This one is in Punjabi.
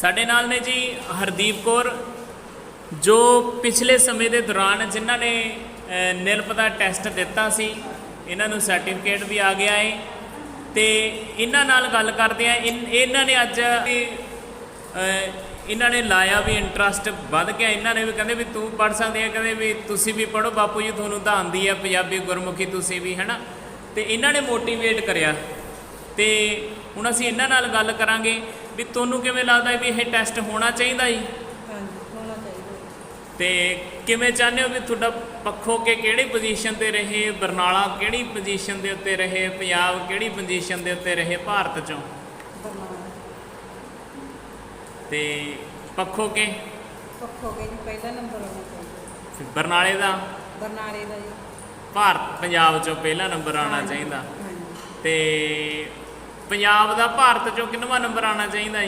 ਸਾਡੇ ਨਾਲ ਨੇ ਜੀ ਹਰਦੀਪ ਕੌਰ, ਜੋ ਪਿਛਲੇ ਸਮੇਂ ਦੇ ਦੌਰਾਨ ਜਿਨ੍ਹਾਂ ਨੇ ਨਿਰਪ ਦਾ ਟੈਸਟ ਦਿੱਤਾ ਸੀ, ਇਹਨਾਂ ਨੂੰ ਸਰਟੀਫਿਕੇਟ ਵੀ ਆ ਗਿਆ ਹੈ ਤੇ ਇਹਨਾਂ ਨਾਲ ਗੱਲ ਕਰਦੇ ਆ ਇਹਨਾਂ ਨੇ ਅੱਜ ਇਹਨਾਂ ਨੇ ਲਾਇਆ ਵੀ ਇੰਟਰਸਟ ਵੱਧ ਗਿਆ। ਇਹਨਾਂ ਨੇ ਵੀ ਕਹਿੰਦੇ ਵੀ ਤੂੰ ਪੜ ਸਕਦੇ ਆ, ਕਹਿੰਦੇ ਵੀ ਤੁਸੀਂ ਵੀ ਪੜੋ ਬਾਪੂ ਜੀ ਤੁਹਾਨੂੰ ਤਾਂ ਆਉਂਦੀ ਆ ਪੰਜਾਬੀ ਗੁਰਮੁਖੀ ਤੁਸੀਂ ਵੀ, ਹੈਨਾ? ਤੇ ਇਹਨਾਂ ਨੇ ਮੋਟੀਵੇਟ ਕਰਿਆ। ਤੇ ਹੁਣ ਅਸੀਂ ਇਹਨਾਂ ਨਾਲ ਗੱਲ ਕਰਾਂਗੇ ਵੀ ਤੁਹਾਨੂੰ ਕਿਵੇਂ ਲੱਗਦਾ ਵੀ ਇਹ ਟੈਸਟ ਹੋਣਾ ਚਾਹੀਦਾ ਜੀ? ਤੇ ਕਿਵੇਂ ਚਾਹੁੰਦੇ ਹੋ ਵੀ ਤੁਹਾਡਾ ਪੱਖੋ ਕੇ ਕਿਹੜੀ ਪੋਜੀਸ਼ਨ ਤੇ ਰਹੇ ਬਰਨਾਲਾ ਕਿਹੜੀ ਪੋਜੀਸ਼ਨ ਦੇ ਉੱਤੇ ਰਹੇ ਪੰਜਾਬ ਕਿਹੜੀ ਪੋਜੀਸ਼ਨ ਦੇ ਉੱਤੇ ਰਹੇ ਭਾਰਤ ਚੋਂ? ਤੇ ਪੱਖੋ ਕੇ? ਪੱਖੋ ਗਏ ਜੀ ਪਹਿਲਾ ਨੰਬਰ ਆਉਣਾ ਚਾਹੀਦਾ। ਬਰਨਾਲੇ ਦਾ? ਬਰਨਾਲੇ ਦਾ ਜੀ। ਭਾਰਤ ਪੰਜਾਬ ਚੋਂ ਪਹਿਲਾ ਨੰਬਰ ਆਉਣਾ ਚਾਹੀਦਾ। ਤੇ ਪੰਜਾਬ ਦਾ ਭਾਰਤ ਚੋਂ ਕਿੰਨਵਾਂ ਨੰਬਰ ਆਉਣਾ ਚਾਹੀਦਾ ਜੀ?